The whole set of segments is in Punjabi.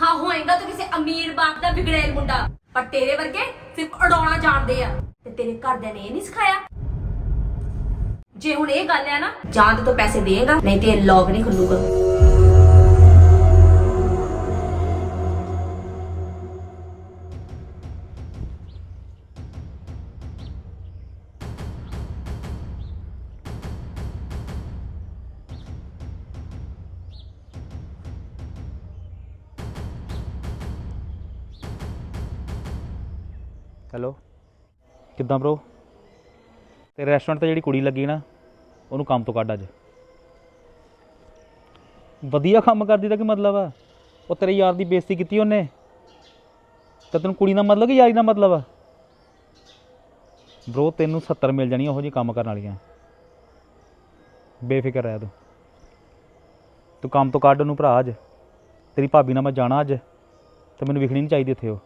ਹਾਂ, ਹੋਏਗਾ ਤੂੰ ਕਿਸੇ ਅਮੀਰ ਬਾਪ ਦਾ ਵਿਗੜੇਲ ਮੁੰਡਾ। ਪਰ ਤੇਰੇ ਵਰਗੇ ਸਿਰਫ ਉਡਾਉਣਾ ਜਾਣਦੇ ਆ। ਤੇ ਤੇਰੇ ਘਰਦਿਆਂ ਨੇ ਇਹ ਨਹੀਂ ਸਿਖਾਇਆ? ਜੇ ਹੁਣ ਇਹ ਗੱਲ ਹੈ ਨਾ ਜਾਂ ਤੇ ਤੂੰ ਪੈਸੇ ਦੇਗਾ ਨਹੀਂ ਤੇ ਲੌਗ ਨਹੀਂ ਖੁੱਲੂਗਾ। ਕਿੱਦਾਂ ਬ్రో ਤੇ ਰੈਸਟੋਰੈਂਟ ਤੇ ਜਿਹੜੀ ਕੁੜੀ ਲੱਗੀ ਨਾ, ਉਹਨੂੰ ਕੰਮ ਤੋਂ ਕੱਢ ਅੱਜ। ਵਧੀਆ ਕੰਮ ਕਰਦੀ ਤਾਂ ਕੀ ਮਤਲਬ ਆ? ਉਹ ਤੇਰੇ ਯਾਰ ਦੀ ਬੇਇੱਜ਼ਤੀ ਕੀਤੀ ਉਹਨੇ? ਤਾਂ ਤੈਨੂੰ ਕੁੜੀ ਨਾਲ ਮਤਲਬ ਕਿ ਯਾਰੀ ਨਾਲ ਮਤਲਬ ਆ? ਬ్రో ਤੈਨੂੰ 70 ਮਿਲ ਜਾਣੀ ਉਹੋ ਜਿਹੀ ਕੰਮ ਕਰਨ ਵਾਲੀਆਂ। ਬੇਫਿਕਰ ਰਹਿ ਤੂੰ। ਤੂੰ ਕੰਮ ਤੋਂ ਕੱਢ ਉਹਨੂੰ ਭਰਾ ਅੱਜ। ਤੇਰੀ ਭਾਬੀ ਨਾਲ ਮੈਂ ਜਾਣਾ ਅੱਜ। ਤੇ ਮੈਨੂੰ ਵਿਖਣੀ ਨਹੀਂ ਚਾਹੀਦੀ ਇੱਥੇ ਉਹ।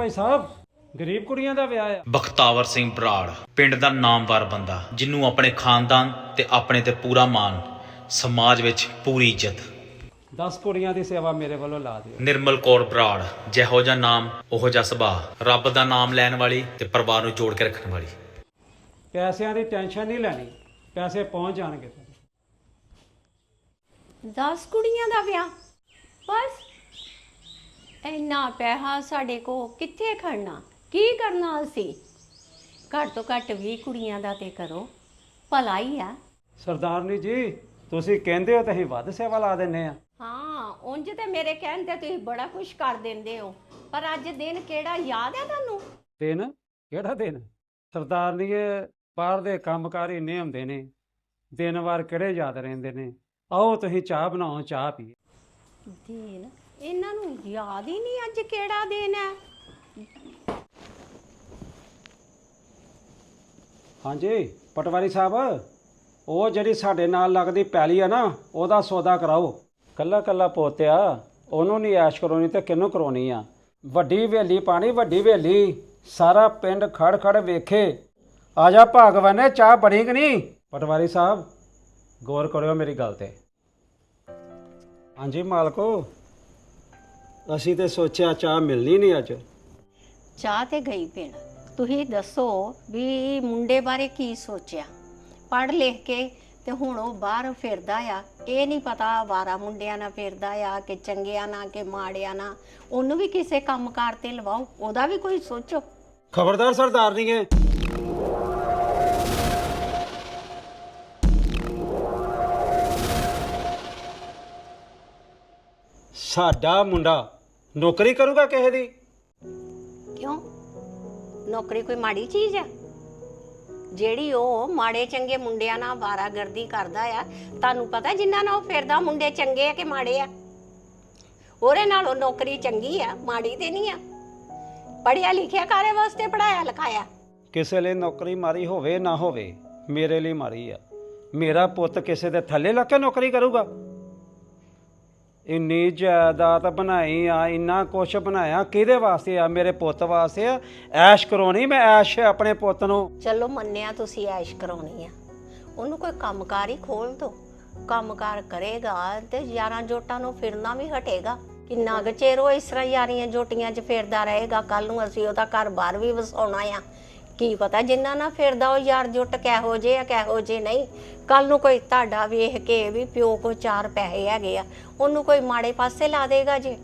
ਭਾਈ ਸਾਹਿਬ ਗਰੀਬ ਕੁੜੀਆਂ ਦਾ ਵਿਆਹ ਆ। ਬਖਤਾਵਰ ਸਿੰਘ ਬਰਾੜ ਪਿੰਡ ਦਾ ਨਾਮਵਰ ਬੰਦਾ ਜਿਹਨੂੰ ਆਪਣੇ ਖਾਨਦਾਨ ਤੇ ਆਪਣੇ ਤੇ ਪੂਰਾ ਮਾਣ ਸਮਾਜ ਵਿੱਚ ਪੂਰੀ ਇੱਜ਼ਤ। 10 ਕੁੜੀਆਂ ਦੀ ਸੇਵਾ ਮੇਰੇ ਵੱਲੋਂ ਲਾ ਦਿਓ। ਨਿਰਮਲ ਕੌਰ ਬਰਾੜ ਜਿਹੋ ਜਿਹਾ ਨਾਮ ਉਹੋ ਜਿਹਾ ਸੁਭਾਅ ਰੱਬ ਦਾ ਨਾਮ ਲੈਣ ਵਾਲੀ ਤੇ ਪਰਿਵਾਰ ਨੂੰ ਜੋੜ ਕੇ ਰੱਖਣ ਵਾਲੀ। ਪੈਸਿਆਂ ਦੀ ਟੈਨਸ਼ਨ ਨਹੀਂ ਲੈਣੀ ਪੈਸੇ ਪਹੁੰਚ ਜਾਣਗੇ। ਤੁਹਾਡੇ 10 ਕੁੜੀਆਂ ਦਾ ਵਿਆਹ? ਬਸ। ਇੰਨਾ ਪੈਸਾ ਸਾਡੇ ਕੋ ਕਿੱਥੇ ਖੜਨਾ? ਕੀ ਕਰਨਾ ਅਸੀਂ? ਘੱਟ ਤੋਂ ਘੱਟ 20 ਕੁੜੀਆਂ ਦਾ ਤੇ ਕਰੋ। ਭਲਾ ਹੀ ਆ। ਸਰਦਾਰਨੀ ਜੀ ਤੁਸੀਂ ਕਹਿੰਦੇ ਹੋ ਤਾਂ ਅਸੀਂ ਵੱਧ ਸੇਵਾ ਲਾ ਦਿੰਨੇ ਆ ਹਾਂ ਉਂਝ ਤੇ ਮੇਰੇ ਕਹਿਣ ਤੇ ਤੁਸੀਂ ਬੜਾ ਕੁਝ ਕਰ ਦਿੰਦੇ ਹੋ। ਪਰ ਅੱਜ ਦਿਨ ਕਿਹੜਾ ਯਾਦ ਹੈ ਤੁਹਾਨੂੰ? ਦਿਨ? ਕਿਹੜਾ ਦਿਨ? ਸਰਦਾਰਨੀ ਇਹ ਬਾਹਰ ਦੇ ਕੰਮਕਾਰ ਇੰਨੇ ਹੁੰਦੇ ਨੇ। ਦਿਨ ਵਾਰ ਕਿਹੜੇ ਯਾਦ ਰਹਿੰਦੇ ਨੇ? ਆਓ ਤੁਸੀਂ ਚਾਹ ਬਣਾਓ ਚਾਹ ਪੀਏ। ਦਿਨ? ਇਹਨਾਂ ਨੂੰ ਯਾਦ ਹੀ ਨਹੀਂ ਅੱਜ ਕਿਹੜਾ ਦਿਨ ਹੈ? ਹਾਂਜੀ, ਪਟਵਾਰੀ ਸਾਹਿਬ, ਉਹ ਜਿਹੜੀ ਸਾਡੇ ਨਾਲ ਲੱਗਦੀ ਪੈਲੀ ਆ ਨਾ, ਉਹਦਾ ਸੌਦਾ ਕਰਾਓ। ਕੱਲਾ ਕੱਲਾ ਪੋਤਿਆ, ਉਹਨੂੰ ਨਹੀਂ ਐਸ਼ ਕਰਾਉਣੀ ਤੇ ਕਿਹਨੂੰ ਕਰਾਉਣੀ ਆ? ਵੱਡੀ ਹਵੇਲੀ ਪਾਣੀ, ਵੱਡੀ ਹਵੇਲੀ, ਸਾਰਾ ਪਿੰਡ ਖੜ ਖੜ ਵੇਖੇ। ਆ ਜਾ ਭਾਗਵਾਨੇ, ਚਾਹ ਬਣੀ ਕਿ ਨਹੀਂ? ਪਟਵਾਰੀ ਸਾਹਿਬ, ਗੌਰ ਕਰਿਓ ਮੇਰੀ ਗੱਲ ਤੇ। ਹਾਂਜੀ, ਮਾਲਕੋ। ਅਸੀਂ ਤੇ ਸੋਚਿਆ ਚਾਹ ਮਿਲਣੀ ਨਹੀਂ ਅੱਜ। ਚਾਹ ਤੇ ਗਈ ਪਿੰਡ ਤੁਸੀਂ ਦੱਸੋ ਵੀ ਮੁੰਡੇ ਬਾਰੇ ਕੀ ਸੋਚਿਆ? ਪੜ੍ਹ ਲਿਖ ਕੇ ਤੇ ਹੁਣ ਉਹ ਬਾਹਰ ਫਿਰਦਾ ਆ। ਇਹ ਨਹੀਂ ਪਤਾ ਵਾਰਾ ਮੁੰਡਿਆਂ ਨਾਲ ਫਿਰਦਾ ਆ ਕਿ ਚੰਗਿਆਂ ਨਾਲ ਕਿ ਮਾੜਿਆਂ ਨਾਲ। ਉਹਨੂੰ ਵੀ ਕਿਸੇ ਕੰਮਕਾਰ ਤੇ ਲਵਾਓ ਉਹਦਾ ਵੀ ਕੋਈ ਸੋਚੋ। ਖਬਰਦਾਰ ਸਰਦਾਰ ਨਹੀਂ ਹੈ। ਸਾਡਾ ਮੁੰਡਾ ਨੌਕਰੀ ਕਰੂਗਾ ਕਿਸੇ ਦੀ? ਕਿਉਂ? ਨੌਕਰੀ ਕੋਈ ਮਾੜੀ ਚੀਜ਼ ਆ? ਜਿਹੜੀ ਉਹ ਮਾੜੇ ਚੰਗੇ ਮੁੰਡਿਆਂ ਨਾਲ ਵਾਰਾਗਰਦੀ ਕਰਦਾ ਆ ਤੁਹਾਨੂੰ ਪਤਾ ਜਿਨ੍ਹਾਂ ਨਾਲ ਉਹ ਫਿਰਦਾ ਮੁੰਡੇ ਚੰਗੇ ਆ ਕਿ ਮਾੜੇ ਆ? ਉਹਦੇ ਨਾਲ ਉਹ ਨੌਕਰੀ ਚੰਗੀ ਆ ਮਾੜੀ ਤੇ ਨਹੀਂ ਆ। ਪੜਿਆ ਲਿਖਿਆ ਕਾਰੇ ਵਾਸਤੇ ਪੜਾਇਆ ਲਿਖਾਇਆ? ਕਿਸੇ ਲਈ ਨੌਕਰੀ ਮਾਰੀ ਹੋਵੇ ਨਾ ਹੋਵੇ ਮੇਰੇ ਲਈ ਮਾਰੀ ਆ। ਮੇਰਾ ਪੁੱਤ ਕਿਸੇ ਦੇ ਥੱਲੇ ਲੱਗ ਕੇ ਨੌਕਰੀ ਕਰੂਗਾ। ਇੰਨੀ ਜਾਇਦਾਦ ਬਣਾਈ ਆ, ਇੰਨਾ ਕੁਛ ਬਣਾਇਆ, ਕਿਹਦੇ ਵਾਸਤੇ ਆ? ਮੇਰੇ ਪੁੱਤ ਵਾਸਤੇ ਆ। ਐਸ਼ ਕਰਾਉਣੀ, ਮੈਂ ਐਸ਼ ਆਪਣੇ ਪੁੱਤ ਨੂੰ। ਚਲੋ ਮੰਨਿਆ ਤੁਸੀਂ ਐਸ਼ ਕਰਾਉਣੀ ਆ। ਉਹਨੂੰ ਕੋਈ ਕੰਮਕਾਰ ਹੀ ਖੋਲ ਦੋ। ਕੰਮਕਾਰ ਕਰੇਗਾ ਤੇ ਯਾਰਾਂ ਜੋਟਾਂ ਨੂੰ ਫਿਰਨਾ ਵੀ ਹਟੇਗਾ। ਕਿੰਨਾ ਕੁ ਚਿਰ ਉਹ ਇਸ ਤਰ੍ਹਾਂ ਯਾਰੀਆਂ ਜੋਟੀਆਂ 'ਚ ਫਿਰਦਾ ਰਹੇਗਾ ਕੱਲ ਨੂੰ ਅਸੀਂ ਉਹਦਾ ਘਰ ਬਾਹਰ ਵੀ ਵਸਾਉਣਾ ਆ। ਕੀ ਪਤਾ, ਜਿੰਨਾ ਨਾ ਫਿਰਦਾ ਉਹ ਯਾਰ ਜੁੱਟ ਕਿਹੋ ਜੇ ਆ, ਕਿਹੋ ਜੇ ਨਹੀਂ। ਕੱਲ ਨੂੰ ਕੋਈ ਤੁਹਾਡਾ ਵੇਖ ਕੇ ਵੀ ਪਿਓ ਕੋ ਚਾਰ ਪੈਸੇ ਹੈਗੇ ਆ, ਉਹਨੂੰ ਕੋਈ ਮਾੜੇ ਪਾਸੇ ਲਾ ਦੇਗਾ ਜੇ।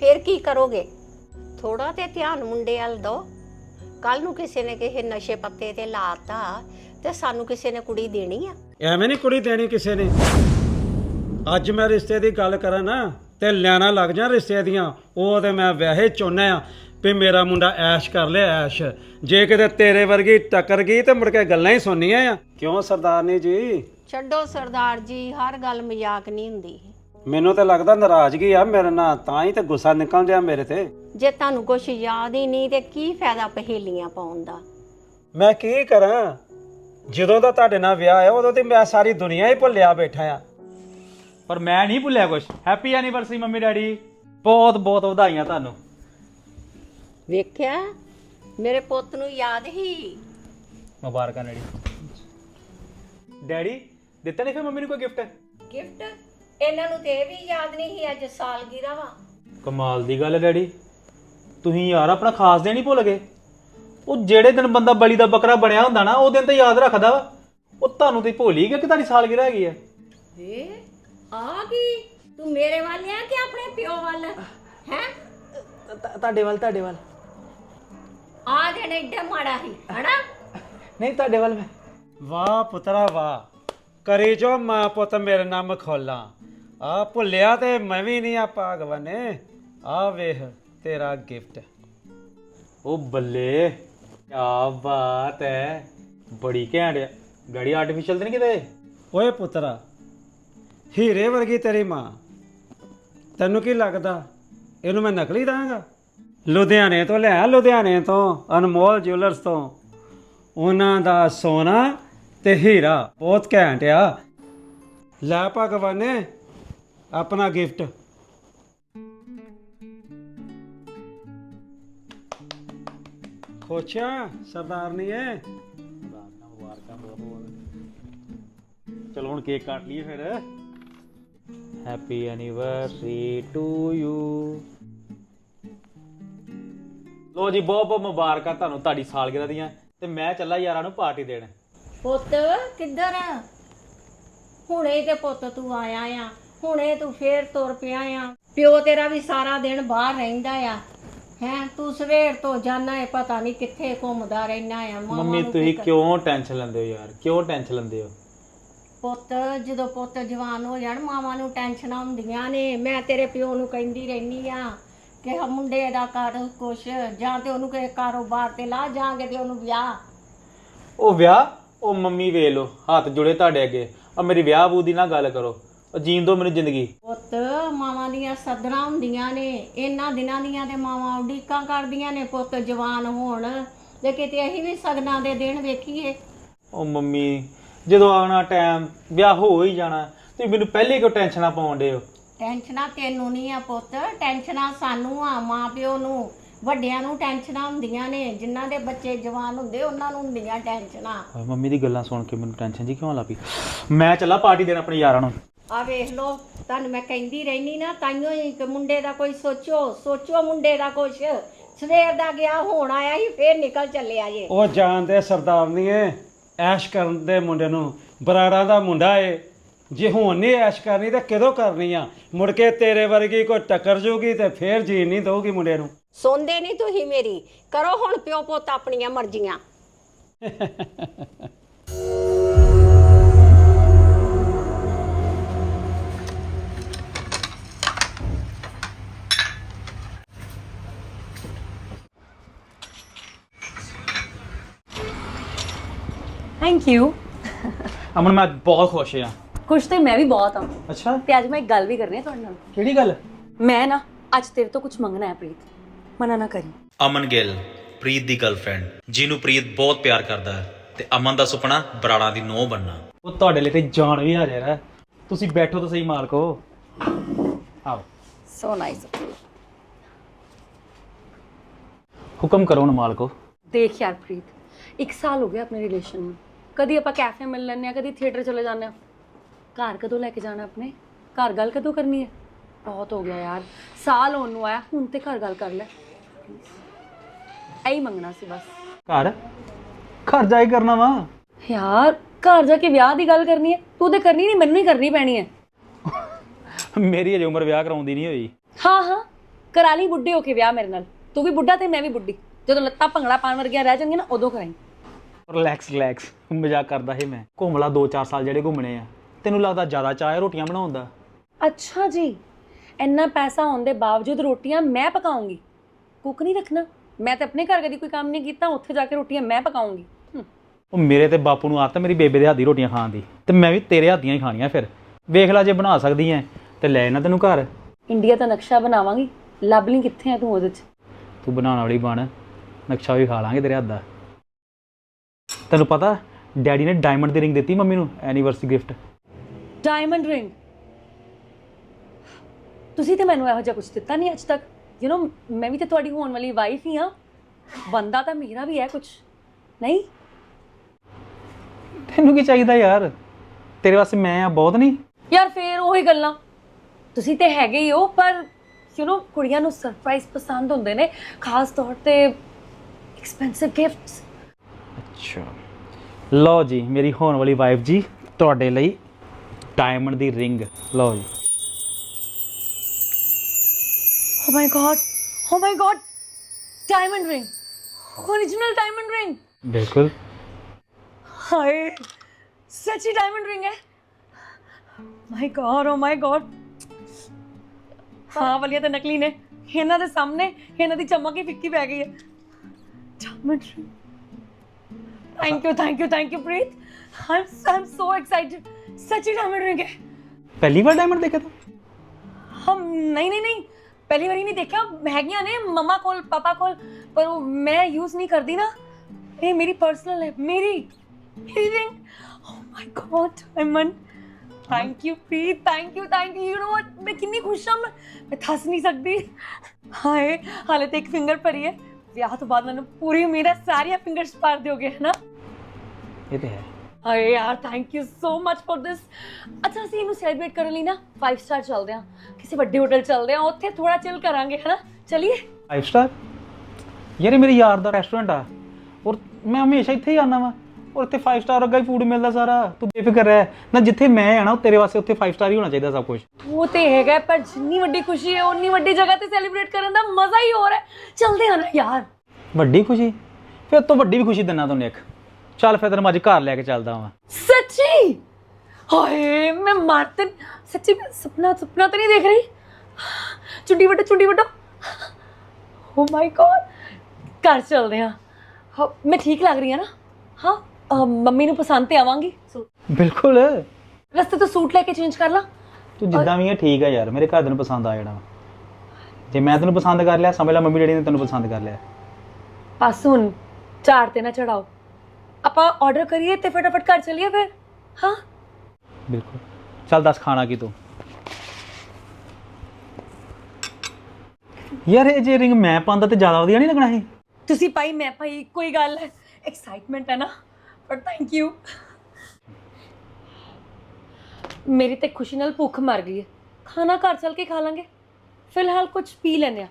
ਫਿਰ ਕੀ ਕਰੋਗੇ? ਥੋੜਾ ਤੇ ਧਿਆਨ ਮੁੰਡੇ ਵੱਲ ਦੋ ਕੱਲ ਨੂੰ ਕਿਸੇ ਨੇ ਕਿਸੇ ਨਸ਼ੇ ਪੱਤੇ ਤੇ ਲਾਤਾ ਤੇ ਸਾਨੂੰ ਕਿਸੇ ਨੇ ਕੁੜੀ ਦੇਣੀ ਆ। ਐਵੇਂ ਨਹੀਂ ਕੁੜੀ ਦੇਣੀ ਕਿਸੇ ਨੇ। ਅੱਜ ਮੈਂ ਰਿਸ਼ਤੇ ਦੀ ਗੱਲ ਕਰਾਂ ਨਾ ਤੇ ਲੈਣਾ ਲੱਗ ਜਾ ਰਿਸ਼ਤੇ ਦੀਆਂ, ਉਹ ਤੇ ਮੈਂ ਵੈਸੇ ਚਾਹੁੰਦਾ ਆ। ਵੀ ਮੇਰਾ ਮੁੰਡਾ ਐਸ਼ ਕਰ ਲੈ ਐਸ਼। ਜੇ ਕਿਤੇ ਤੇਰੇ ਵਰਗੀ ਟੱਕਰ ਗਈ ਤੇ ਮੁੜ ਕੇ ਗੱਲਾਂ ਹੀ ਸੁਣਨੀਆਂ ਆ। ਕਿਉਂ ਸਰਦਾਰਨੀ ਜੀ? ਛੱਡੋ ਸਰਦਾਰ ਜੀ ਹਰ ਗੱਲ ਮਜ਼ਾਕ ਨਹੀਂ ਹੁੰਦੀ। ਮੈਨੂੰ ਤਾਂ ਲੱਗਦਾ ਨਾਰਾਜ਼ਗੀ ਆ ਮੇਰੇ ਨਾਲ ਤਾਂ ਹੀ ਤੇ ਗੁੱਸਾ ਨਿਕਲ ਗਿਆ ਮੇਰੇ ਤੇ। ਜੇ ਤੁਹਾਨੂੰ ਕੁਝ ਯਾਦ ਹੀ ਨਹੀਂ ਤੇ ਕੀ ਫਾਇਦਾ ਪਹੇਲੀਆਂ ਪਾਉਣ ਦਾ? ਮੈਂ ਕੀ ਕਰਾਂ? ਜਦੋਂ ਦਾ ਤੁਹਾਡੇ ਨਾਲ ਵਿਆਹ ਹੈ ਉਦੋਂ ਤੇ ਮੈਂ ਸਾਰੀ ਦੁਨੀਆ ਹੀ ਭੁੱਲਿਆ ਬੈਠਾ ਆ। ਪਰ ਮੈਂ ਨਹੀਂ ਭੁੱਲਿਆ ਕੁਛ। Happy anniversary mummy daddy. ਬਹੁਤ ਬਹੁਤ ਵਧਾਈਆਂ ਤੁਹਾਨੂੰ। ਵੇਖਿਆ? ਮੇਰੇ ਪੁੱਤ ਨੂੰ ਯਾਦ ਹੀ। ਮੁਬਾਰਕਾਂ ਡੈਡੀ। ਡੈਡੀ ਦਿੱਤਾ ਨਹੀਂ ਫਿਰ ਮੰਮੀ ਨੂੰ ਕੋਈ ਗਿਫਟ ਗਿਫਟ ਇਹਨਾਂ ਨੂੰ ਤੇ ਇਹ ਵੀ ਯਾਦ ਨਹੀਂ ਸੀ ਅੱਜ ਸਾਲਗਿਰਾ ਵਾ। ਕਮਾਲ ਦੀ ਗੱਲ ਹੈ ਡੈਡੀ। ਤੁਸੀਂ ਯਾਰ ਆਪਣਾ ਖਾਸ ਦਿਨ ਹੀ ਭੁੱਲ ਗਏ। ਉਹ ਜਿਹੜੇ ਦਿਨ ਬੰਦਾ ਬਲੀ ਦਾ ਬੱਕਰਾ ਬਣਿਆ ਹੁੰਦਾ ਨਾ ਉਹ ਦਿਨ ਤੇ ਯਾਦ ਰੱਖਦਾ ਵਾ। ਉਹ ਤੁਹਾਨੂੰ ਤੇ ਭੁੱਲ ਹੀ ਗਿਆ ਕਿ ਤੁਹਾਡੀ ਸਾਲਗਿਰਾ ਹੈਗੀ ਆ। ਏ ਆ ਕੀ ਤੂੰ ਮੇਰੇ ਵੱਲ ਆ ਕਿ ਆਪਣੇ ਪਿਓ ਵੱਲ? ਹੈ? ਤੁਹਾਡੇ ਵੱਲ ਤੁਹਾਡੇ ਵੱਲ। ਆ ਦਿਨ ਏਡਾ ਮਾੜਾ ਸੀ ਹਨਾ? ਨਹੀਂ ਤੁਹਾਡੇ ਵੱਲ ਮੈਂ ਵਾਹ ਪੁੱਤਰਾ ਵਾਹ। ਕਰੀ ਜੋ ਮਾਂ ਪੁੱਤ ਮੇਰੇ ਨਾਮ ਖੋਲਾਂ। ਆ ਭੁੱਲਿਆ ਤੇ ਮੈਂ ਵੀ ਨਹੀਂ ਆ ਭਾਗਵਾਨੇ। ਆ ਵੇਖ ਤੇਰਾ ਗਿਫਟ ਉਹ ਬੱਲੇ ਕੀ ਬਾਤ ਹੈ ਬੜੀ ਘੈਂਟ ਹੈ ਗਾੜੀ ਆਰਟੀਫੀਸ਼ੀਅਲ ਤੇ ਨਹੀਂ ਕਿਤੇ? ਓਏ ਪੁੱਤਰਾ ਹੀਰੇ ਵਰਗੀ ਤੇਰੀ ਮਾਂ। ਤੈਨੂੰ ਕੀ ਲੱਗਦਾ? ਇਹਨੂੰ ਮੈਂ ਨਕਲੀ ਦਾਂਗਾ? ਲੁਧਿਆਣੇ ਤੋਂ ਲਿਆ ਲੁਧਿਆਣੇ ਤੋਂ ਅਨਮੋਲ ਜੁਐਲਰਸ ਤੋਂ। ਉਹਨਾਂ ਦਾ ਸੋਨਾ ਤੇ ਹੀਰਾ ਬਹੁਤ ਘੈਂਟ ਆ। ਲੈ ਭਗਵਾਨੇ ਆਪਣਾ ਗਿਫਟ ਖੁਸ਼ ਆ ਸਰਦਾਰਨੀ ਏ ਚਲੋ ਹੁਣ ਕੇਕ ਕੱਟ ਲਈਏ ਫਿਰ। ਹੈਪੀ ਐਨੀਵਰਸਰੀ ਟੂ ਯੂ ਲੋ ਜੀ ਬਹੁਤ ਬਹੁਤ ਮੁਬਾਰਕਾਂ ਤੁਹਾਨੂੰ ਤੁਹਾਡੀ ਸਾਲਗਿਰਾ ਦੀਆਂ। ਤੇ ਮੈਂ ਚੱਲਾ ਯਾਰਾਂ ਨੂੰ ਪਾਰਟੀ ਦੇਣ। ਪੁੱਤ ਕਿੱਧਰ? ਆ ਹੁਣੇ ਤੇ ਪੁੱਤ ਤੂੰ ਆਇਆ ਆ। ਹੁਣੇ ਤੂੰ ਫੇਰ ਤੁਰ ਪਿਆ ਆ। ਪਿਓ ਤੇਰਾ ਵੀ ਸਾਰਾ ਦਿਨ ਬਾਹਰ ਰਹਿੰਦਾ ਆ। ਹੈ ਤੂੰ ਸਵੇਰ ਤੋਂ ਜਾਣਾ ਹੈ ਪਤਾ ਨਹੀਂ ਕਿੱਥੇ ਘੁੰਮਦਾ ਰਹਿਣਾ ਆ। ਮਾਵਾਂ ਮੰਮੀ ਨੂੰ ਤੁਸੀਂ ਕਿਉਂ ਟੈਨਸ਼ਨ ਲੈਂਦੇ ਹੋ ਯਾਰ? ਕਿਉਂ ਟੈਨਸ਼ਨ ਲੈਂਦੇ ਹੋ? ਪੁੱਤ ਜਦੋਂ ਪੁੱਤ ਜਵਾਨ ਹੋ ਜਾਣ ਮਾਵਾਂ ਨੂੰ ਟੈਨਸ਼ਨਾਂ ਹੁੰਦੀਆਂ ਨੇ। ਮੈਂ ਤੇਰੇ ਪਿਓ ਨੂੰ ਕਹਿੰਦੀ ਰਹਿਨੀ ਆ। ਕਿ ਆਹ ਮੁੰਡੇ ਦਾ ਕਰ ਕੁਛ ਜਾਂ ਤੇ ਉਹਨੂੰ ਕਿਸੇ ਕਾਰੋਬਾਰ ਤੇ ਲਾ ਜਾਂਗੇ ਤੇ ਉਹਨੂੰ ਵਿਆਹ। ਉਹ ਵਿਆਹ? ਉਹ ਮੰਮੀ ਵੇਖ ਲਓ ਹੱਥ ਜੁੜੇ ਤੁਹਾਡੇ ਅੱਗੇ। ਆ ਮੇਰੀ ਵਿਆਹ ਬੂ ਦੀ ਨਾ ਗੱਲ ਕਰੋ। ਉਹ ਜੀਣ ਦਿਓ ਮੈਨੂੰ ਜ਼ਿੰਦਗੀ। ਪੁੱਤ ਮਾਵਾਂ ਦੀਆਂ ਸਦਰਾਂ ਹੁੰਦੀਆਂ ਨੇ ਇਹਨਾਂ ਦਿਨਾਂ ਦੀਆਂ ਤੇ ਮਾਵਾਂ ਉਡੀਕਾਂ ਕਰਦੀਆਂ ਨੇ ਪੁੱਤ ਜਵਾਨ ਹੋਣ। ਤੇ ਕਿਤੇ ਅਸੀਂ ਵੀ ਸਗਨਾਂ ਦੇ ਦਿਨ ਵੇਖੀਏ। ਉਹ ਮੰਮੀ ਜਦੋਂ ਆਉਣਾ ਟਾਈਮ ਵਿਆਹ ਹੋ ਹੀ ਜਾਣਾ। ਤੁਸੀਂ ਮੈਨੂੰ ਪਹਿਲੇ ਕਿਉਂ ਟੈਨਸ਼ਨਾਂ ਪਾਉਂਦੇ ਹੋ? ਟੈਨਸ਼ਨਾਂ ਤੈਨੂੰ ਨਹੀਂ ਆ ਪੁੱਤ ਟੈਨਸ਼ਨਾਂ ਸਾਨੂੰ ਆ ਮਾਂ ਪਿਓ ਨੂੰ। ਵੱਡਿਆਂ ਨੂੰ ਟੈਨਸ਼ਨਾਂ ਹੁੰਦੀਆਂ ਨੇ ਜਿਨ੍ਹਾਂ ਦੇ ਬੱਚੇ ਜਵਾਨ ਹੁੰਦੇ ਉਹਨਾਂ ਨੂੰ ਹੁੰਦੀਆਂ ਟੈਨਸ਼ਨਾਂ। ਹਾਏ ਮੰਮੀ ਦੀ ਗੱਲਾਂ ਸੁਣ ਕੇ ਮੈਨੂੰ ਟੈਨਸ਼ਨ ਜੀ ਕਿਉਂ ਲੱਗੀ ਮੈਂ ਚੱਲਾ ਪਾਰਟੀ ਦੇਣ ਆਪਣੇ ਯਾਰਾਂ ਨੂੰ। ਆ ਵੇਖ ਲੋ ਤੁਹਾਨੂੰ ਮੈਂ ਕਹਿੰਦੀ ਰਹਿਨੀ ਨਾ ਤਾਈਓ ਹੀ ਕਿ ਮੁੰਡੇ ਦਾ ਕੋਈ ਸੋਚੋ ਸੋਚੋ ਮੁੰਡੇ ਦਾ ਕੁਛ। ਸਵੇਰ ਦਾ ਗਿਆ ਹੁਣ ਆਇਆ ਹੀ ਫੇਰ ਨਿਕਲ ਚੱਲਿਆ ਜੇ। ਉਹ ਜਾਣਦੇ ਸਰਦਾਰਨੀ ਏ ਐਸ਼ ਕਰਨ ਦੇ ਮੁੰਡੇ ਨੂੰ ਬਰਾੜਾ ਦਾ ਮੁੰਡਾ ਏ। ਜੇ ਹੁਣ ਨਹੀਂ ਐਸ਼ ਕਰਨੀ ਤੇ ਕਦੋਂ ਕਰਨੀ ਆ? ਮੁੜ ਕੇ ਤੇਰੇ ਵਰਗੀ ਕੋਈ ਟੱਕਰ ਜੂਗੀ ਤੇ ਫੇਰ ਜੀਣ ਨਹੀਂ ਦਊਗੀ ਮੁੰਡੇ ਨੂੰ। ਸੌਂਦੇ ਨਹੀਂ ਤੁਸੀਂ ਮੇਰੀ। ਕਰੋ ਹੁਣ ਪਿਓ ਪੁੱਤ ਆਪਣੀਆਂ ਮਰਜ਼ੀਆਂ। ਥੈਂਕ ਯੂ ਅਮਨ ਮੈਂ ਬਹੁਤ ਖੁਸ਼ ਹਾਂ। ਖੁਸ਼ ਤੇ ਮੈਂ ਵੀ ਬਹੁਤ ਹਾਂ। ਅੱਛਾ। ਤੇ ਅੱਜ ਮੈਂ ਇੱਕ ਗੱਲ ਵੀ ਕਰਨੀ ਹੈ ਤੁਹਾਡੇ ਨਾਲ। ਕਿਹੜੀ ਗੱਲ? ਮੈਂ ਨਾ ਅੱਜ ਤੇਰੇ ਤੋਂ ਕੁਝ ਮੰਗਣਾ ਹੈ ਪ੍ਰੀਤ। ਮਨਾ ਨਾ ਕਰੀ। ਅਮਨ ਗਿੱਲ ਪ੍ਰੀਤ ਦੀ ਗਰਲਫ੍ਰੈਂਡ ਜਿਹਨੂੰ ਪ੍ਰੀਤ ਬਹੁਤ ਪਿਆਰ ਕਰਦਾ ਹੈ ਤੇ ਅਮਨ ਦਾ ਸੁਪਨਾ ਬਰਾੜਾ ਦੀ ਨੋਹ ਬਣਨਾ। ਉਹ ਤੁਹਾਡੇ ਲਈ ਤੇ ਜਾਨ ਵੀ ਹਾਜ਼ਰ ਹੈ। ਤੁਸੀਂ ਬੈਠੋ ਤਾਂ ਸਹੀ ਮਾਲਕੋ ਆਓ। ਸੋ ਨਾਈਸ ਹੁਕਮ ਕਰੋ ਨਾ ਮਾਲਕੋ ਦੇਖ ਯਾਰ ਪ੍ਰੀਤ ਇੱਕ ਸਾਲ ਹੋ ਗਿਆ ਆਪਣੇ ਰਿਲੇਸ਼ਨ ਨੂੰ। ਕਦੀ ਆਪਾਂ ਕੈਫੇ ਮਿਲ ਲੈਂਦੇ ਆ ਕਦੀ ਥੀਏਟਰ ਚਲੇ ਜਾਂਦੇ ਆ ਘਰ ਕਦੋਂ ਲੈ ਕੇ ਜਾਣਾ ਆਪਣੇ? ਘਰ ਗੱਲ ਕਦੋਂ ਕਰਨੀ ਹੈ? ਬਹੁਤ ਹੋ ਗਿਆ ਯਾਰ। ਸਾਲ ਹੋਣ ਨੂੰ ਆਇਆ ਹੁਣ ਤੇ ਘਰ ਗੱਲ ਕਰ ਲੈ। ਐਂ ਮੰਗਣਾ ਸੀ ਬਸ। ਘਰ? ਘਰ ਜਾ ਕੇ ਕਰਨਾ ਵਾ? ਯਾਰ ਘਰ ਜਾ ਕੇ ਵਿਆਹ ਦੀ ਗੱਲ ਕਰਨੀ ਹੈ? ਤੂੰ ਤੇ ਕਰਨੀ ਨਹੀਂ ਮੈਨੂੰ ਹੀ ਕਰਨੀ ਪੈਣੀ ਹੈ। ਮੇਰੀ ਅਜੇ ਉਮਰ ਵਿਆਹ ਕਰਾਉਂਦੀ ਨਹੀਂ ਹੋਈ। ਹਾਂ ਹਾਂ। ਕਰਾ ਲਈ ਬੁੱਢੇ ਹੋ ਕੇ ਵਿਆਹ ਮੇਰੇ ਨਾਲ। ਤੂੰ ਵੀ ਬੁੱਢਾ ਤੇ ਮੈਂ ਵੀ ਬੁੱਢੀ। ਜਦੋਂ ਲੱਤਾਂ ਭੰਗੜਾ ਪਾਣ ਵਰਗੀਆਂ ਰਹਿ ਜਾਣਗੀਆਂ ਨਾ ਉਦੋਂ ਕਰਾਈ। ਰਿਲੈਕਸ ਰਿਲੈਕਸ ਮਜ਼ਾਕ ਕਰਦਾ ਸੀ ਮੈਂ। ਘੁੰਮ ਲਾ 2-4 ਸਾਲ ਜਿਹੜੇ ਘੁੰਮਣੇ ਆ। ਤੈਨੂੰ ਲੱਗਦਾ ਜ਼ਿਆਦਾ ਚਾਹ ਹੈ ਰੋਟੀਆਂ ਬਣਾਉਣ ਦਾ? ਅੱਛਾ ਜੀ। ਇੰਨਾ ਪੈਸਾ ਹੋਣ ਦੇ ਬਾਵਜੂਦ ਰੋਟੀਆਂ ਮੈਂ ਪਕਾਉਂਗੀ। ਕੁੱਕ ਨਹੀਂ ਰੱਖਣਾ। ਮੈਂ ਤੇ ਆਪਣੇ ਘਰ ਕਦੀ ਕੋਈ ਕੰਮ ਨਹੀਂ ਕੀਤਾ ਉੱਥੇ ਜਾ ਕੇ ਰੋਟੀਆਂ ਮੈਂ ਪਕਾਉਂਗੀ। ਉਹ ਮੇਰੇ ਤੇ ਬਾਪੂ ਨੂੰ ਆਦਤ ਮੇਰੀ ਬੇਬੇ ਦੇ ਹੱਥ ਦੀ ਰੋਟੀਆਂ ਖਾਣ ਦੀ। ਤੇ ਮੈਂ ਵੀ ਤੇਰੇ ਹੱਥ ਦੀਆਂ ਹੀ ਖਾਣੀਆਂ ਫਿਰ। ਵੇਖ ਲੈ ਜੇ ਬਣਾ ਸਕਦੀ ਐ ਤੇ ਲੈ ਨਾ ਤੈਨੂੰ ਘਰ। ਇੰਡੀਆ ਦਾ ਨਕਸ਼ਾ ਬਣਾਵਾਂਗੀ। ਲੱਭ ਲਈ ਕਿੱਥੇ ਆ ਤੂੰ ਉਹਦੇ 'ਚ? ਤੂੰ ਬਣਾਉਣ ਵਾਲੀ ਬਣ। ਨਕਸ਼ਾ ਵੀ ਖਾ ਲਾਂਗੇ ਤੇਰੇ ਹੱਥ ਦਾ। ਤੈਨੂੰ ਪਤਾ ਡੈਡੀ ਨੇ ਡਾਇਮੰਡ ਦੀ ਰਿੰਗ ਦਿੱਤੀ ਮੰਮੀ ਨੂੰ ਐਨੀਵਰਸਰੀ ਗਿਫਟ ਡਾਇਮੰਡ ਰਿੰਗ ਤੁਸੀਂ ਤੇ ਮੈਨੂੰ ਇਹੋ ਜਿਹਾ ਕੁਝ ਦਿੱਤਾ ਨਹੀਂ ਅੱਜ ਤੱਕ ਯੂ نو ਮੈਂ ਵੀ ਤੇ ਤੁਹਾਡੀ ਹੋਣ ਵਾਲੀ ਵਾਈਫ ਹੀ ਆ ਬੰਦਾ ਤਾਂ ਮੇਰਾ ਵੀ ਹੈ ਕੁਝ ਨਹੀਂ ਤੈਨੂੰ ਕੀ ਚਾਹੀਦਾ ਯਾਰ ਤੇਰੇ ਵਾਸਤੇ ਮੈਂ ਆ ਬਹੁਤ ਨਹੀਂ ਯਾਰ ਫੇਰ ਉਹੀ ਗੱਲਾਂ ਤੁਸੀਂ ਤੇ ਹੈਗੇ ਹੀ ਹੋ ਪਰ ਯੂ نو ਕੁੜੀਆਂ ਨੂੰ ਸਰਪ੍ਰਾਈਜ਼ ਪਸੰਦ ਹੁੰਦੇ ਨੇ ਖਾਸ ਤੌਰ ਤੇ ਐਕਸਪੈਂਸਿਵ ਗਿਫਟਸ ਅੱਛਾ ਲਓ ਜੀ ਮੇਰੀ ਹੋਣ ਵਾਲੀ ਵਾਈਫ ਜੀ ਤੁਹਾਡੇ ਲਈ ਡਾਇਮੰਡ ਦੀ ਰਿੰਗ ਲਓ ਜੀ। ਓ my god oh my god diamond ring original diamond ring ਬਿਲਕੁਲ। हाय सच्ची डायमंड रिंग है my God oh my God ਹਾਂ ਵਾਲੀਆਂ ਤਾਂ ਨਕਲੀ ਨੇ। ਇਹਨਾਂ ਦੇ ਸਾਹਮਣੇ ਇਹਨਾਂ ਦੀ ਚਮਕ ਹੀ ਫਿੱਕੀ ਪੈ ਗਈ ਹੈ। Diamond ring thank you thank you thank you Preet I'm, I'm so excited. सच्ची डायमंड रिंग है। पहली बार डायमंड देखा था? हम नहीं नहीं नहीं। पहली बार ही नहीं देखा। महंगिया ने मम्मा कॉल पापा कॉल पर वो मैं यूज़ नहीं करती ना। ये मेरी पर्सनल है मेरी मेरी ring oh my god diamond thank you Preet thank you thank you you know what मैं कितनी खुश हूँ मैं मैं थस नहीं सकती। हाय हालत एक फिंगर पर ही है। ब्याह तो बाद मैंने पूरी मेरा सारी फिंगर्स पार दोगे है ना? ये तो है। ਹਾਏ ਯਾਰ thank you so much for this ਅੱਛਾ ਅਸੀਂ ਇਹਨੂੰ ਸੈਲੀਬ੍ਰੇਟ ਕਰਨ ਲਈ ਨਾ 5 ਸਟਾਰ ਚੱਲਦੇ ਹਾਂ। ਕਿਸੇ ਵੱਡੇ ਹੋਟਲ ਚੱਲਦੇ ਹਾਂ ਉੱਥੇ ਥੋੜਾ ਚਿਲ ਕਰਾਂਗੇ ਹੈ ਨਾ ਚਲਿਏ? ਫਾਈਵ ਸਟਾਰ ਯਾਰ ਇਹ ਮੇਰੇ ਯਾਰ ਦਾ ਰੈਸਟੋਰੈਂਟ ਆ। ਔਰ ਮੈਂ ਹਮੇਸ਼ਾ ਇੱਥੇ ਹੀ ਆਨਾ ਵਾ। ਔਰ ਇੱਥੇ 5 ਸਟਾਰ ਵਰਗਾ ਹੀ ਫੂਡ ਮਿਲਦਾ ਸਾਰਾ। ਤੂੰ ਬੇਫਿਕਰ ਰਹਿ। ਨਾ ਜਿੱਥੇ ਮੈਂ ਆ ਨਾ ਤੇਰੇ ਵਾਸਤੇ ਉੱਥੇ 5 ਸਟਾਰ ਹੀ ਹੋਣਾ ਚਾਹੀਦਾ ਸਭ ਕੁਝ ਉਹ ਤੇ ਹੈਗਾ ਪਰ ਜਿੰਨੀ ਵੱਡੀ ਖੁਸ਼ੀ ਹੈ ਉਨੀ ਵੱਡੀ ਜਗ੍ਹਾ ਤੇ ਸੈਲੀਬ੍ਰੇਟ ਕਰਨ ਦਾ ਮਜ਼ਾ ਹੀ ਹੋਰ ਹੈ। ਚੱਲਦੇ ਹਾਂ ਨਾ ਯਾਰ। ਵੱਡੀ ਖੁਸ਼ੀ? ਫਿਰ ਤੋਂ ਵੱਡੀ ਵੀ ਖੁਸ਼ੀ ਦਿੰਨਾ ਤੁਹਾਨੂੰ ਇੱਕ। ਚੱਲ ਫਿਰ ਤੈਨੂੰ ਮੈਂ ਅੱਜ ਘਰ ਲੈ ਕੇ ਚੱਲਦਾ ਵਾਂ। ਸੱਚੀ? ਹਾਏ ਮੈਂ ਮਾਰਤਨ ਸੱਚੀ ਮੈਂ ਸੁਪਨਾ ਸੁਪਨਾ ਤਾਂ ਨਹੀਂ ਦੇਖ ਰਹੀ? ਚੁੰਡੀ ਵੱਟੋ ਚੁੰਡੀ ਵੱਟੋ ਓ ਮਾਈ ਗॉड ਘਰ ਚੱਲਦੇ ਹਾਂ, ਮੈਂ ਠੀਕ ਲੱਗ ਰਹੀ ਹਾਂ ਨਾ। ਹਾਂ ਅਹ, ਮੰਮੀ ਨੂੰ ਪਸੰਦ ਤੇ ਆਵਾਂਗੀ। ਬਿਲਕੁਲ। ਰਸਤੇ ਤੋਂ ਸੂਟ ਲੈ ਕੇ ਚੇਂਜ ਕਰ ਲਾਂ। ਤੂੰ ਜਿੱਦਾਂ ਵੀ ਹੈ ਠੀਕ ਹੈ ਯਾਰ। ਮੇਰੇ ਘਰ ਦੇ ਨੂੰ ਪਸੰਦ ਆ ਜਾਣਾ ਵਾ। ਜੇ ਮੈਂ ਤੈਨੂੰ ਪਸੰਦ ਕਰ ਲਿਆ ਸਮਝ ਲੈ ਮੰਮੀ ਡੈਡੀ ਨੇ ਤੈਨੂੰ ਪਸੰਦ ਕਰ ਲਿਆ। ਬਸ ਹੁਣ ਝਾੜ ਤੇ ਨਾ ਚੜਾਓ। ਆਪਾਂ ਆਰਡਰ ਕਰੀਏ ਤੇ ਫਟਾਫਟ ਘਰ ਚਲੀਏ ਫਿਰ? ਹਾਂ? ਬਿਲਕੁਲ। ਚੱਲ ਦੱਸ ਖਾਣਾ ਕੀ ਤੂੰ? ਯਾਰ ਇਹ ਜੇ ਰਿੰਗ ਮੈਂ ਪਾਉਂਦਾ ਤੇ ਜ਼ਿਆਦਾ ਵਧੀਆ ਨਹੀਂ ਲੱਗਣਾ ਸੀ ਤੁਸੀਂ ਪਾਈ ਮੈਂ ਪਾਈ ਕੋਈ ਗੱਲ ਹੈ। ਐਕਸਾਈਟਮੈਂਟ ਹੈ ਨਾ। ਪਰ ਥੈਂਕ ਯੂ ਮੇਰੀ ਤੇ ਖੁਸ਼ੀ ਨਾਲ ਭੁੱਖ ਮਰ ਗਈ ਹੈ। ਖਾਣਾ ਘਰ ਚੱਲ ਕੇ ਖਾ ਲਾਂਗੇ। ਫਿਲਹਾਲ ਕੁਝ ਪੀ ਲੈਂਦੇ ਆ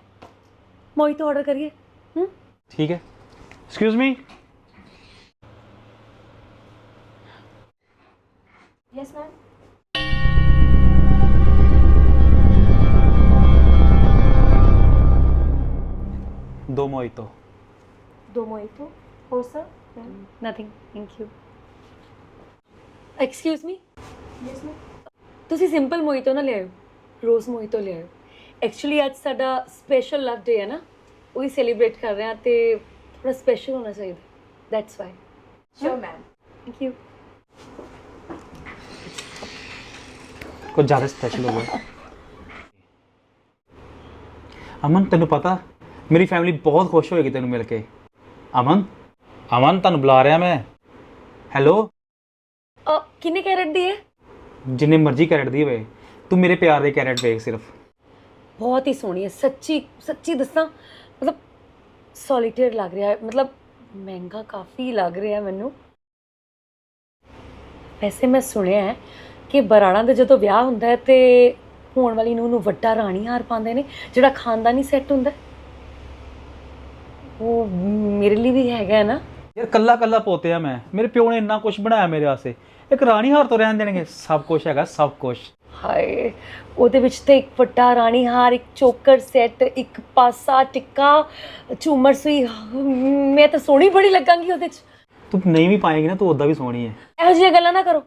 ਮੋਹਿਤੋ ਆਰਡਰ ਕਰੀਏ। ਹੂੰ? ਠੀਕ ਹੈ। ਐਕਸਕਿਊਜ਼ ਮੀ ਯੈਸ ਮੈਮ ਦੋ ਮੋਇਤੋ ਦੋ ਮੋਇਟੋ ਹੋਰ sir nothing thank you excuse me yes ma'am ਤੁਸੀਂ ਸਿੰਪਲ ਮੋਹਿਤੋ ਨਾ ਲਿਆਓ ਰੋਜ਼ ਮੋਹਿਤੋ ਲਿਆਓ ਐਕਚੁਅਲੀ ਅੱਜ ਸਾਡਾ ਸਪੈਸ਼ਲ ਲਵ ਡੇ ਹੈ ਨਾ। ਉਹੀ ਸੈਲੀਬ੍ਰੇਟ ਕਰ ਰਹੇ ਹਾਂ ਤੇ ਥੋੜਾ ਸਪੈਸ਼ਲ ਹੋਣਾ ਚਾਹੀਦਾ। That's why sure ma'am thank you ਕੁਝ ਜ਼ਿਆਦਾ ਸਪੈਸ਼ਲ ਹੋ ਗਿਆ। ਅਮਨ ਤੈਨੂੰ ਪਤਾ ਮੇਰੀ ਫੈਮਿਲੀ ਬਹੁਤ ਖੁਸ਼ ਹੋਏਗੀ ਤੈਨੂੰ ਮਿਲ ਕੇ। ਅਮਨ ਅਮਨ ਤੁਹਾਨੂੰ ਬੁਲਾ ਰਿਹਾ ਮੈਂ। ਹੈਲੋ ਅ ਕਿੰਨੇ ਕੈਰਟ ਦੀ ਹੈ? ਜਿੰਨੇ ਮਰਜ਼ੀ ਕੈਰਟ ਦੀ ਹੋਵੇ। ਤੂੰ ਮੇਰੇ ਪਿਆਰ ਦੇ ਕੈਰਟ ਵੇਖ ਸਿਰਫ। ਬਹੁਤ ਹੀ ਸੋਹਣੀ ਹੈ ਸੱਚੀ ਸੱਚੀ ਦੱਸਾਂ ਮਤਲਬ ਸੋਲੀਟੇਅਰ ਲੱਗ ਰਿਹਾ ਹੈ ਮਤਲਬ ਮਹਿੰਗਾ ਕਾਫੀ ਲੱਗ ਰਿਹਾ ਮੈਨੂੰ। ਵੈਸੇ ਮੈਂ ਸੁਣਿਆ ਹੈ ਕਿ ਬਰਾੜਾ ਦੇ ਜਦੋਂ ਵਿਆਹ ਹੁੰਦਾ ਹੈ ਤੇ ਹੋਣ ਵਾਲੀ ਨੂੰ ਨੂੰ ਵੱਡਾ ਰਾਣੀ ਹਾਰ ਪਾਉਂਦੇ ਨੇ ਜਿਹੜਾ ਖਾਨਦਾਨੀ ਸੈੱਟ ਹੁੰਦਾ। ਉਹ ਮੇਰੇ ਲਈ ਵੀ ਹੈਗਾ ਹੈ ਨਾ। ਯਾਰ ਕੱਲਾ ਕੱਲਾ ਪੋਤਿਆ ਮੈਂ ਮੇਰੇ ਪਿਓ ਨੇ ਇੰਨਾ ਕੁਝ ਬਣਾਇਆ ਮੇਰੇ ਵਾਸਤੇ। ਇੱਕ ਰਾਣੀ ਹਾਰ ਤੋਂ ਰਹਿਣ ਦੇਣਗੇ ਸਭ ਕੁਝ ਹੈਗਾ ਸਭ ਕੁਝ ਹਾਏ ਉਹਦੇ ਵਿੱਚ ਤੇ ਇੱਕ ਵੱਡਾ ਰਾਣੀ ਹਾਰ ਇੱਕ ਚੋਕਰ ਸੈੱਟ ਇੱਕ ਪਾਸਾ ਟਿੱਕਾ ਝੂਮਰ ਸੂਈ ਮੈਂ ਤਾਂ ਸੋਹਣੀ ਬੜੀ ਲੱਗਾਂਗੀ ਉਹਦੇ 'ਚ। ਤੂੰ ਨਹੀਂ ਵੀ ਪਾਏਗੀ ਨਾ ਤੂੰ ਉਦਾਂ ਵੀ ਸੋਹਣੀ ਹੈ। ਇਹੋ ਜਿਹੀਆਂ ਗੱਲਾਂ ਨਾ ਕਰੋ।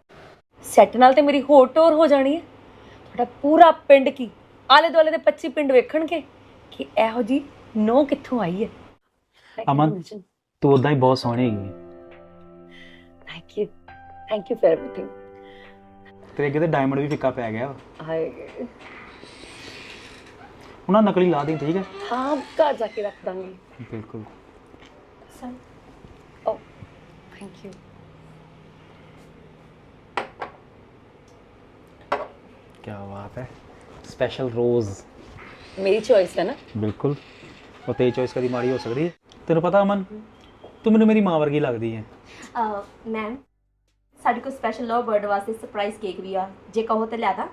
ਸੈੱਟ ਨਾਲ ਤੇ ਮੇਰੀ ਹੋਰ ਟੋਰ ਹੋ ਜਾਣੀ ਹੈ। ਤੁਹਾਡਾ ਪੂਰਾ ਪਿੰਡ ਕੀ? ਆਲੇ ਦੁਆਲੇ ਦੇ 25 ਪਿੰਡ ਵੇਖਣਗੇ ਕਿ ਇਹੋ ਜੀ ਨੋ ਕਿੱਥੋਂ ਆਈ ਹੈ। ਅਮਨ ਤੂੰ ਉਦਾਂ ਹੀ ਬਹੁਤ ਸੋਹਣੀ ਹੈਗੀ thank you thank you for everything ਤੇਰੇ ਅੱਗੇ ਡਾਇਮੰਡ ਵੀ ਫਿੱਕਾ ਪੈ ਗਿਆ ਹਾਏ। ਉਹਨਾਂ ਨਕਲੀ ਲਾ ਦੇ ਠੀਕ ਹੈ? ਹਾਂ ਘਰ ਜਾ ਕੇ ਰੱਖ ਦਾਂਗੇ। ਬਿਲਕੁਲ। ਸਰ ਓ ਥੈਂਕ ਯੂ ਕੀ ਬਾਤ ਹੈ ਸਪੈਸ਼ਲ ਰੋਜ਼ ਮੇਰੀ ਚੋਇਸ ਹੈ ਨਾ ਬਿਲਕੁਲ ਉਹ ਤੇ ਚੋਇਸ ਕਦੀ ਮਾੜੀ ਹੋ ਸਕਦੀ ਹੈ ਤੈਨੂੰ ਪਤਾ ਅਮਨ ਤੂੰ ਮੈਨੂੰ ਮੇਰੀ ਮਾਂ ਵਰਗੀ ਲੱਗਦੀ ਹੈ ਮੈਮ ਸਾਡੇ ਕੋਲ ਸਪੈਸ਼ਲ ਲਵ ਬਰਡ ਵਾਸਤੇ ਸਰਪ੍ਰਾਈਜ਼ ਕੇਕ ਵੀ ਆ ਜੇ ਕਹੋ ਤੇ ਲਿਆ ਦਾਂ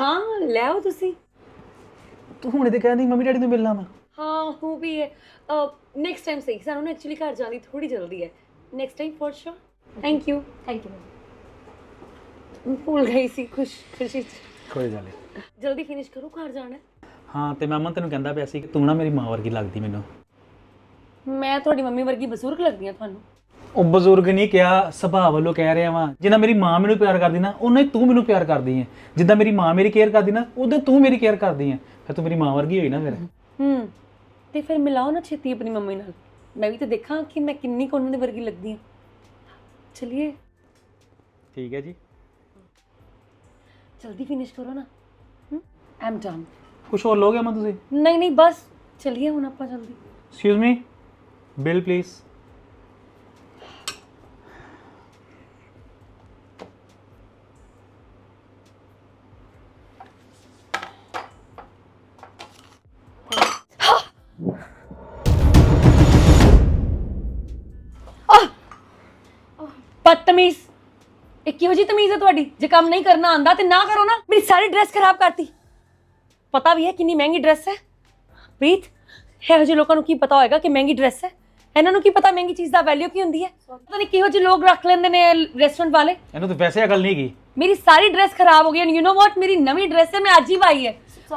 ਹਾਂ ਲੈ ਆਓ ਤੁਸੀਂ ਤੂੰ ਹੁਣ ਇਹਦੇ ਕਹਿੰਦੀ ਮੰਮੀ ਡੈਡੀ ਨੂੰ ਮਿਲਣਾ ਵਾ ਹਾਂ ਉਹ ਵੀ ਹੈ ਨੈਕਸਟ ਟਾਈਮ ਸਹੀ ਸਾਨੂੰ ਨਾ ਐਕਚੁਅਲੀ ਘਰ ਜਾਣ ਦੀ ਥੋੜੀ ਜਲਦੀ ਹੈ next time for sure thank you thank you ਭੁੱਲ ਗਈ ਸੀ ਖੁਸ਼ ਖੁਸ਼ੀ 'ਚ। ਕੋਈ ਗੱਲ ਨਹੀਂ। ਜਲਦੀ ਫਿਨਿਸ਼ ਕਰੋ ਘਰ ਜਾਣਾ ਹੈ। ਹਾਂ ਤੇ ਮੈਂ ਅਮਨ ਤੈਨੂੰ ਕਹਿੰਦਾ ਪਿਆ ਸੀ ਕਿ ਤੂੰ ਨਾ ਮੇਰੀ ਮਾਂ ਵਰਗੀ ਲੱਗਦੀ ਮੈਨੂੰ। ਮੈਂ ਤੁਹਾਡੀ ਮੰਮੀ ਵਰਗੀ ਬਜ਼ੁਰਗ ਲੱਗਦੀ ਹਾਂ ਤੁਹਾਨੂੰ। ਉਹ ਬਜ਼ੁਰਗ ਨਹੀਂ ਕਿਹਾ ਸੁਭਾਅ ਵੱਲੋਂ ਕਹਿ ਰਿਹਾ ਵਾਂ। ਜਿੰਨਾ ਮੇਰੀ ਮਾਂ ਮੈਨੂੰ ਪਿਆਰ ਕਰਦੀ ਨਾ ਉਹਨਾਂ ਤੂੰ ਮੈਨੂੰ ਪਿਆਰ ਕਰਦੀ ਹੈ ਜਿੱਦਾਂ ਮੇਰੀ ਮਾਂ ਮੇਰੀ ਕੇਅਰ ਕਰਦੀ ਨਾ ਉਦੋਂ ਤੂੰ ਮੇਰੀ ਕੇਅਰ ਕਰਦੀ ਹੈ ਫਿਰ ਤੂੰ ਮੇਰੀ ਮਾਂ ਵਰਗੀ ਹੋਈ ਨਾ ਫਿਰ। ਹੂੰ ਤੇ ਫਿਰ ਮਿਲਾਓ ਨਾ ਛੇਤੀ ਆਪਣੀ ਮੰਮੀ ਨਾਲ। ਮੈਂ ਵੀ ਤਾਂ ਦੇਖਾਂ ਕਿ ਮੈਂ ਕਿੰਨੀ ਕੁ ਉਹਨਾਂ ਦੇ ਵਰਗੀ ਲੱਗਦੀ ਹਾਂ ਚਲਿਏ। ਠੀਕ ਹੈ ਜੀ। ਜਲਦੀ ਫਿਨਿਸ਼ ਕਰੋ ਨਾ ਹੂੰ ਆਮ ਡਨ ਕੁਝ ਹੋਰ ਲੋਗੇ ਅਮਨ ਤੁਸੀਂ ਨਹੀਂ ਨਹੀਂ ਬਸ ਚਲਿਏ ਹੁਣ ਆਪਾਂ ਜਲਦੀ ਐਕਸਕਿਊਜ਼ ਮੀ ਬਿਲ ਪਲੀਜ਼ ਬਦਤਮੀਜ਼ ਇਹ ਕਿਹੋ ਜੀ ਤਮੀਜ਼ ਹੈ ਤੁਹਾਡੀ? ਜੇ ਕੰਮ ਨਹੀਂ ਕਰਨਾ ਆਂਦਾ ਤੇ ਨਾ ਕਰੋ ਨਾ। ਮੇਰੀ ਸਾਰੀ ਡਰੈਸ ਖਰਾਬ ਕਰਤੀ। ਪਤਾ ਵੀ ਹੈ ਕਿੰਨੀ ਮਹਿੰਗੀ ਡਰੈਸ ਹੈ। ਪ੍ਰੀਤ ਇਹੋ ਜਿਹੇ ਲੋਕਾਂ ਨੂੰ ਕੀ ਪਤਾ ਹੋਏਗਾ ਕਿ ਮਹਿੰਗੀ ਡਰੈਸ ਹੈ? ਇਹਨਾਂ ਨੂੰ ਕੀ ਪਤਾ ਮਹਿੰਗੀ ਚੀਜ਼ ਦਾ ਵੈਲਿਊ ਕੀ ਹੁੰਦੀ ਹੈ? ਪਤਾ ਨਹੀਂ ਕਿਹੋ ਜਿਹੇ ਲੋਕ ਰੱਖ ਲੈਂਦੇ ਨੇ ਰੈਸਟੋਰੈਂਟ ਵਾਲੇ। ਇਹਨੂੰ ਤਾਂ ਵੈਸੇ ਅਕਲ ਨਹੀਂ ਗਈ ਮੇਰੀ ਸਾਰੀ ਡਰੈਸ ਖਰਾਬ ਹੋ ਗਈ ਐਂਡ ਯੂ نو ਵਾਟ ਮੇਰੀ ਨਵੀਂ ਡਰੈਸ ਹੈ ਮੈਂ ਅੱਜ ਹੀ ਪਾਈ ਹੈ।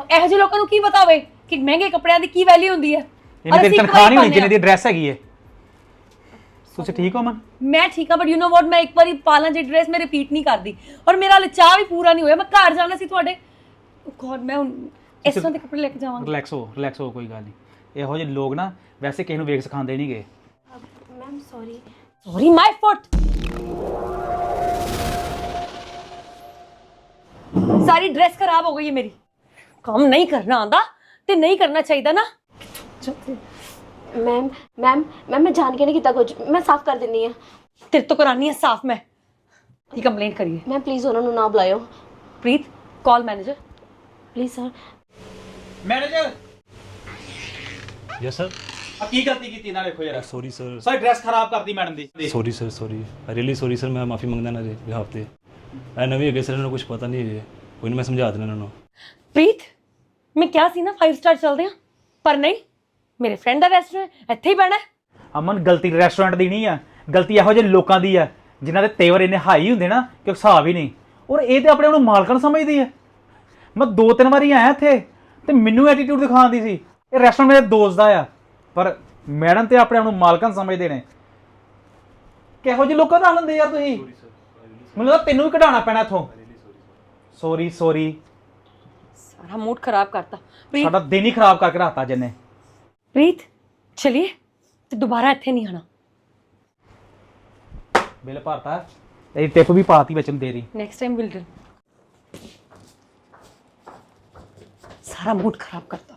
ਇਹੋ ਜਿਹੇ ਲੋਕਾਂ ਨੂੰ ਕੀ ਪਤਾ ਹੋਵੇ ਕਿ ਮਹਿੰਗੇ ਕੱਪੜਿਆਂ ਦੀ ਕੀ ਵੈਲਿਊ ਹੁੰਦੀ ਹੈ? ਇਹਨੇ ਤੇਰੀ ਤਨਖਾਹ ਨਹੀਂ ਹੋਣੀ ਜਿੰਨੇ ਦੀ ਡਰੈਸ ਹੈਗੀ ਹੈ। ਤੁਸੀਂ ਠੀਕ ਹੋ ਅਮਨ ਮੈਂ ਠੀਕ ਆ ਬਟ ਯੂ نو ਵਾਟ ਮੈਂ ਇੱਕ ਵਾਰੀ ਪਾਲਾਂ ਜੇ ਡਰੈਸ ਮੈਂ ਰਿਪੀਟ ਨਹੀਂ ਕਰਦੀ। ਔਰ ਮੇਰਾ ਹਲੇ ਚਾਹ ਵੀ ਪੂਰਾ ਨਹੀਂ ਹੋਇਆ। ਮੈਂ ਘਰ ਜਾਣਾ ਸੀ ਤੁਹਾਡੇ। ਗੋਡ ਮੈਂ ਹੁਣ ਇਸ ਤਰ੍ਹਾਂ ਦੇ ਕੱਪੜੇ ਲੈ ਕੇ ਜਾਵਾਂਗੀ। ਰਿਲੈਕਸ ਹੋ ਰਿਲੈਕਸ ਹੋ ਕੋਈ ਗੱਲ ਨਹੀਂ। ਇਹੋ ਜਿਹੇ ਲੋਕ ਨਾ ਵੈਸੇ ਕਿਸੇ ਨੂੰ ਵੇਖ ਸਿਖਾਉਂਦੇ ਨਹੀਂ ਗਏ ma'am sorry sorry my foot sorry dress ਖਰਾਬ ਹੋ ਗਈ ਹੈ ਮੇਰੀ। ਕੰਮ ਨਹੀਂ ਕਰਨਾ ਆਂਦਾ ਤੇ ਨਹੀਂ ਕਰਨਾ ਚਾਹੀਦਾ ਨਾ। ਮੈਮ ਮੈਮ ਮੈਮ ਮੈਂ ਜਾਣ ਕੇ ਨਹੀਂ ਕੀਤਾ ਕੁਝ। ਮੈਂ ਸਾਫ਼ ਕਰ ਦਿੰਨੀ ਆ ਤੇਰੇ ਤੋਂ ਕਰਾਨੀ ਆ ਸਾਫ਼ ਮੈਂ। ਕੀ ਕੰਪਲੇਂਟ ਕਰੀਏ? ਮੈਮ ਪਲੀਜ਼ ਉਹਨਾਂ ਨੂੰ ਨਾ ਬੁਲਾਇਓ। Preet call manager please sir manager yes sir ਆ ਕੀ ਗਲਤੀ ਕੀਤੀ ਇਹਨਾਂ ਨੇ? ਦੇਖੋ ਸੌਰੀ ਸਰ ਸਰ ਡਰੈਸ ਖਰਾਬ ਕਰਤੀ ਮੈਡਮ ਦੀ। Sorry sir sorry really sorry sir ਮੈਂ ਮਾਫੀ ਮੰਗਦਾ ਨਾ ਜੀ ਬਿਹਾਫ ਤੇ। ਐ ਨਵੀਂ ਅਗੇ ਸਰ ਨੂੰ ਕੁਝ ਪਤਾ ਨਹੀਂ ਹੈ ਕੋਈ ਨਾ ਮੈਂ ਸਮਝਾ ਦਿੰਦਾ ਇਹਨਾਂ ਨੂੰ। ਪ੍ਰੀਤ ਮੈਂ ਕਿਹਾ ਸੀ ਨਾ 5 ਸਟਾਰ ਚੱਲਦੇ ਆ। ਪਰ ਨਹੀਂ ਮੇਰੇ ਫਰੈਂਡ ਦਾ ਰੈਸਟੋਰੈਂਟ ਇੱਥੇ ਹੀ ਬਹਿਣਾ ਹੈ। ਅਮਨ ਗਲਤੀ ਰੈਸਟੋਰੈਂਟ ਦੀ ਨਹੀਂ ਆ। ਗਲਤੀ ਇਹੋ ਜਿਹੇ ਲੋਕਾਂ ਦੀ ਆ ਜਿਨ੍ਹਾਂ ਦੇ ਤੇਵਰ ਇੰਨੇ ਹਾਈ ਹੁੰਦੇ ਨਾ ਕਿ ਉਹ ਹਿਸਾਬ ਹੀ ਨਹੀਂ। ਔਰ ਇਹ ਤੇ ਆਪਣੇ ਆਪ ਨੂੰ ਮਾਲਕਣ ਸਮਝਦੀ ਆ। ਮੈਂ ਦੋ ਤਿੰਨ ਵਾਰੀ ਆਇਆ ਇੱਥੇ ਤੇ ਮੈਨੂੰ ਐਟੀਟਿਊਡ ਦਿਖਾਉਂਦੀ ਸੀ। ਇਹ ਰੈਸਟੋਰੈਂਟ ਮੇਰੇ ਦੋਸਤ ਦਾ ਆ। ਪਰ ਮੈਡਮ ਤੇ ਆਪਣੇ ਆਪ ਨੂੰ ਮਾਲਕਣ ਸਮਝਦੇ ਨੇ। ਕਿਹੋ ਜਿਹੇ ਲੋਕਾਂ ਨਾਲ ਹੁੰਦੇ ਯਾਰ ਤੁਸੀਂ? ਮੈਨੂੰ ਲੱਗਦਾ ਤੈਨੂੰ ਵੀ ਕਢਾਉਣਾ ਪੈਣਾ ਇੱਥੋਂ। ਸੌਰੀ ਸੌਰੀ ਸਾਰਾ ਮੂਡ ਖਰਾਬ ਕਰਤਾ। ਸਾਡਾ ਦਿਨ ਹੀ ਖਰਾਬ ਕਰਕੇ ਰੱਖਤਾ ਜਿੰਨੇ ਪ੍ਰੀਤ ਚਲਿਏ? ਤੇ ਦੁਬਾਰਾ ਇੱਥੇ ਨਹੀਂ ਆਣਾ ਬਿੱਲ ਭਰਤਾ ਇਹ ਟਿਪ ਵੀ ਪਾਤੀ ਵਿੱਚ ਨੂੰ ਦੇ ਰਹੀ ਨੈਕਸਟ ਟਾਈਮ ਵਿਲ ਡੂ ਸਾਰਾ ਮੂਡ ਖਰਾਬ ਕਰਤਾ।